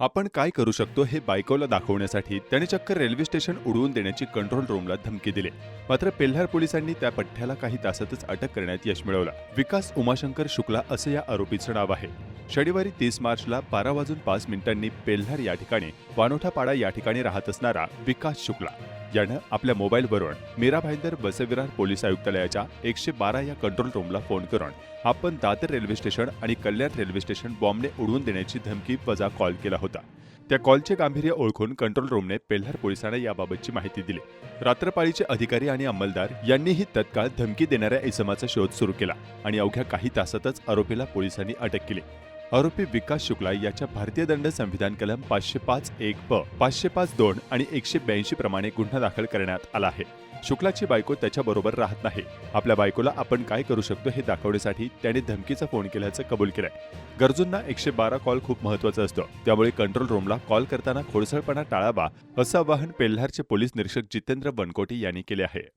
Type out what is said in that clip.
आपण काय करू शकतो हे बायकोला दाखवण्यासाठी त्याने चक्क रेल्वे स्टेशन उडवून देण्याची कंट्रोल रूमला धमकी दिली. मात्र पेल्हार पोलिसांनी त्या पठ्ठ्याला काही तासातच अटक करण्यात यश मिळवला. विकास उमाशंकर शुक्ला असं या आरोपीचं नाव आहे. शनिवारी तीस मार्चला बारा वाजून पाच मिनिटांनी पेल्हार या ठिकाणी वानोठापाडा या ठिकाणी राहत असणारा विकास शुक्ला. यानं आपल्या मोबाईलवरून मीरा भाईंदर बसविरार पोलीस आयुक्तालयाच्या एकशे बारा या कंट्रोल रूमला फोन करून आपण दादर रेल्वे स्टेशन आणि कल्याण रेल्वे स्टेशन बॉम्बने उडवून देण्याची धमकी वजा कॉल केला होता. त्या कॉलचे गांभीर्य ओळखून कंट्रोल रूमने पेल्हार पोलिसांना याबाबतची माहिती दिली. रात्रपाळीचे अधिकारी आणि अंमलदार यांनीही तत्काळ धमकी देणाऱ्या इसमाचा शोध सुरू केला आणि अवघ्या काही तासातच आरोपीला पोलिसांनी अटक केली. आरोपी विकास शुक्ला याच्या भारतीय दंड संविधान कलम पाचशे पाच एक प पाचशे पाच दोन आणि एकशे ब्याऐंशी प्रमाणे गुन्हा दाखल करण्यात आला आहे. शुक्लाची बायको त्याच्याबरोबर राहत नाही. आपल्या बायकोला आपण काय करू शकतो हे दाखवण्यासाठी त्याने धमकीचा फोन केल्याचं कबूल केलंय. गरजूंना एकशे बारा कॉल खूप महत्त्वाचा असतं. त्यामुळे कंट्रोल रूमला कॉल करताना खोडसळपणा टाळावा असं आवाहन पेल्हारचे पोलीस निरीक्षक जितेंद्र बनकोटी यांनी केले आहे.